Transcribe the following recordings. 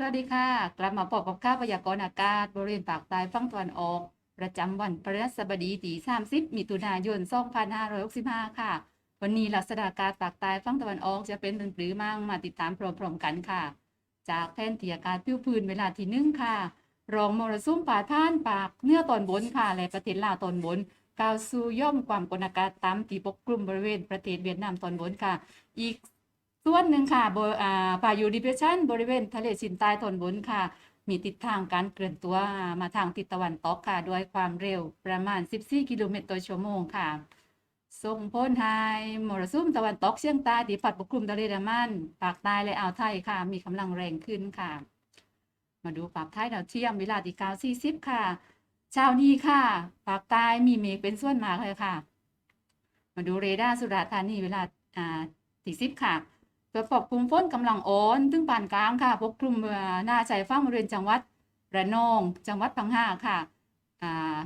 สวัสดีค่ะ กลับมาพบกับข้าวพยากรณ์อากาศ บริเวณภาคใต้ฝั่งตะวันออก ประจำวันพฤหัสบดีที่30 มิถุนายน 2565 ค่ะ วันนี้ลักษณะอากาศภาคใต้ฝั่งตะวันออกจะเป็นเป็นปรือมั่งมาติดตามพร้อมๆกันค่ะ จากแผนที่อากาศผิวพื้นเวลาที่หนึ่งค่ะ รองมรสุมป่าดผ่านปากเนื้อตอนบนค่ะ และประเทศลาวตอนบนก้าวสู่ย่อมความกดอากาศต่ำที่ปกคลุมบริเวณประเทศเวียดนามตอนบนค่ะ อีก ส่วนหนึ่งค่ะบอ่าพายุดิเพชันบริเวณทะเลจีนใต้ตอนบนค่ะ มีทิศทางการเคลื่อนตัวมาทางทิศตะวันตกค่ะด้วยความเร็วประมาณ 14 กิโลเมตรต่อชั่วโมงค่ะ ส่งผลให้มรสุมตะวันตกเฉียงใต้ที่พัดปกคลุมทะเลดามันภาคใต้และอ่าวไทยค่ะ มีกำลังแรงขึ้นค่ะ มาดูภาคใต้ดาวเทียมเวลาที่9 40ค่ะเช้านี้ค่ะภาคใต้มีเมฆเป็นส่วนมากเลยค่ะ มาดูเรดาร์สุราษฎร์ธานีเวลาอ่าที่10ค่ะ ตัวปกคลุมฝนกำลังอ่อนถึงปานกลางค่ะ ปกคลุมหน้าใจฝั่งบริเวณจังหวัดระนอง จังหวัดพังงาค่ะ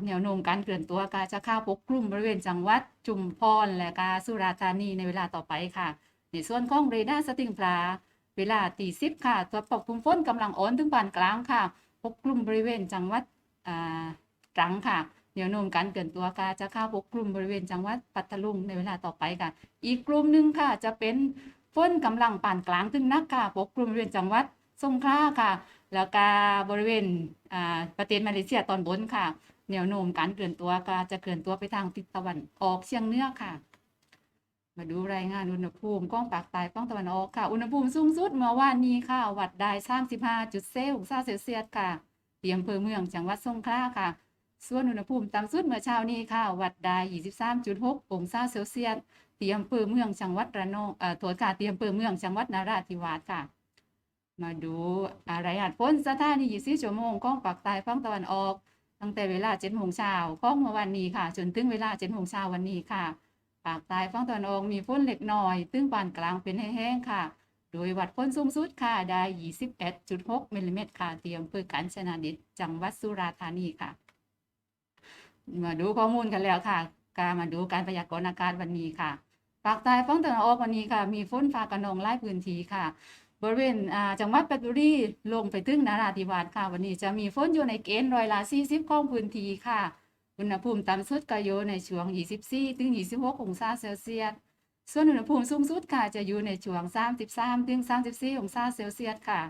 แนวโน้มการเคลื่อนตัวก็จะเข้าปกคลุมบริเวณจังหวัดจุมพรและกาสุราษฎร์ธานีในเวลาต่อไปค่ะ ในส่วนของเรดาร์สติงพลาเวลาตีสิบค่ะ ตัวปกคลุมฝนกำลังอ่อนถึงปานกลางค่ะ ปกคลุมบริเวณจังหวัดตรังค่ะแนวโน้มการเกินตัวกาจะเข้าปกคลุมบริเวณจังหวัดปัตตานีในเวลาต่อไปค่ะ อีกกลุ่มหนึ่งค่ะจะเป็น ฝนกำลังปานกลางถึงหนักค่ะปกคลุมบริเวณจังหวัดสงขลาค่ะ แล้วก็บริเวณอ่าประเทศมาเลเซียตอนบนค่ะแนวโน้มการเกินตัวก็จะเกินตัวไปทางทิศตะวันออกเฉียงเหนือค่ะ มาดูรายงานอุณหภูมิกล้องปากใต้กล้องตะวันออกค่ะ อุณหภูมิสูงสุดเมื่อวานนี้ค่ะ วัดได้35.0เซลเซลเซียสค่ะเตรียมอำเภอเมืองจังหวัดสงขลาค่ะ ส่วนอุณหภูมิต่ำสุดเมื่อเช้านี้ค่ะ วัดได้23.6องศาเซลเซียส เตรียมอำเภอเมืองจังหวัดระนองเอ่อตัวค่ะเตรียมอำเภอเมืองจังหวัดนราธิวาสค่ะ มาดูรายงานฝนสถานี24ชั่วโมงก้องปากใต้ฝั่งตะวันออก ตั้งแต่เวลา7โมงเช้าของเมื่อวันนี้ค่ะ จนถึงเวลา7โมงเช้าวันนี้ค่ะภาคใต้ฝั่งตะวันออกมีฝนเล็กน้อยตึงปานกลางเป็นแห้งๆค่ะ โดยวัดฝนสูงสุดค่ะได้21.6มิลลิเมตรค่ะเตรียมอำเภอกาญจนาดิษจังหวัดสุราษฎร์ธานีค่ะ มาดูข้อมูลกันแล้วค่ะการมาดูการพยากรณ์อากาศวันนี้ค่ะ ภาคใต้ฝั่งตะวันออกวันนี้ค่ะ มีฝนฟ้าคะนองหลายพื้นที่ค่ะ บริเวณจังหวัดเพชรบุรีลงไปถึงนราธิวาสค่ะ วันนี้จะมีฝนอยู่ในเกณฑ์ร้อยละ40ของพื้นที่ค่ะ อุณหภูมิต่ำสุดก็อยู่ในช่วง 24ถึง26 องศาเซลเซียส ส่วนอุณหภูมิสูงสุดค่ะจะอยู่ในช่วง 33ถึง34 องศาเซลเซียสค่ะ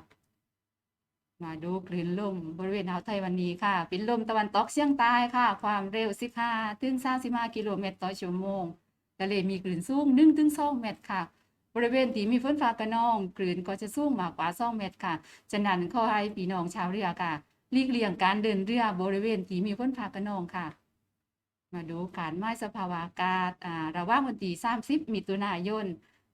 มาดูคลื่นลมบริเวณอ่าวไทยวันนี้ค่ะ เป็นลมตะวันตกเฉียงใต้ค่ะ ความเร็ว 15 ถึง 35 กิโลเมตรต่อชั่วโมง ทะเลมีคลื่นสูง1ถึง2เมตรค่ะ บริเวณที่มีฝนฟ้าคะนองคลื่นก็จะสูงมากกว่า2เมตรค่ะฉะนั้นขอให้พี่น้องชาวเรือค่ะหลีกเลี่ยงการเดินเรือบริเวณที่มีฝนฟ้าคะนองค่ะ มาดูการไม้สภาวะอากาศอ่าระหว่างวันที่30มิถุนายน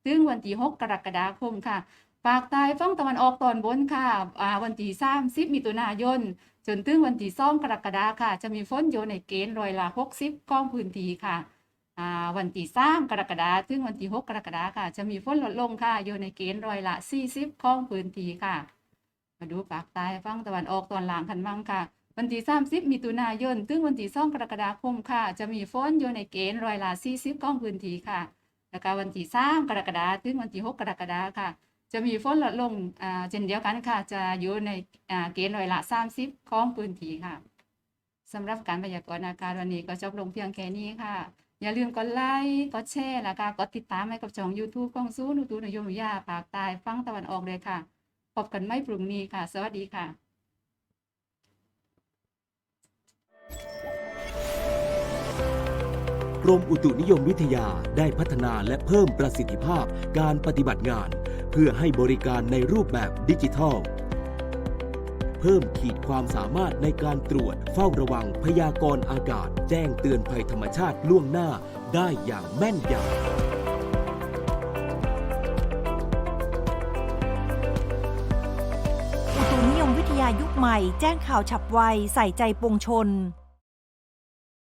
ถึงวันที่6กรกฎาคมค่ะภาคใต้ฝั่งตะวันออกตอนบนค่ะอ่าวันที่30มิถุนายนจนถึงวันที่2กรกฎาคมค่ะ จะมีฝนอยู่ในเกณฑ์ร้อยละ60ของพื้นที่ค่ะ วันที่3กรกฎาคมถึงวันที่6กรกฎาคมค่ะ จะมีฝนลดลงค่ะ อยู่ในเกณฑ์ร้อยละ40ของพื้นที่ค่ะ มาดูภาคใต้ฝั่งตะวันออกตอนหล่างกันบ้างค่ะ วันที่30มิถุนายนถึงวันที่2กรกฎาคมค่ะ จะมีฝนอยู่ในเกณฑ์ร้อยละ40ของพื้นที่ค่ะ แล้วก็วันที่3กรกฎาคมถึงวันที่6กรกฎาคมค่ะ จะมีฝนลดลงอ่าเช่นเดียวกันค่ะ จะอยู่ในอ่าเกณฑ์ร้อยละ30ของพื้นที่ค่ะ สำหรับการพยากรณ์อากาศวันนี้ก็จบลงเพียงแค่นี้ค่ะ อย่าลืมกดไลค์กดแชร์แล้วก็กดติดตามให้กับช่อง YouTube ของซูนูตูนยมวิทยาภาคใต้ฝั่งตะวันออกเลยค่ะพบกันไม่พรุ่งนี้ค่ะ สวัสดีค่ะกรมอุตุนิยมวิทยาได้พัฒนาและเพิ่มประสิทธิภาพการปฏิบัติงาน เพื่อให้บริการในรูปแบบดิจิทัล เพิ่มขีดความสามารถในการตรวจ เฝ้าระวังพยากรณ์อากาศ แจ้งเตือนภัยธรรมชาติล่วงหน้าได้อย่างแม่นยำอุตุนิยมวิทยายุคใหม่ แจ้งข่าวฉับไว ใส่ใจปวงชน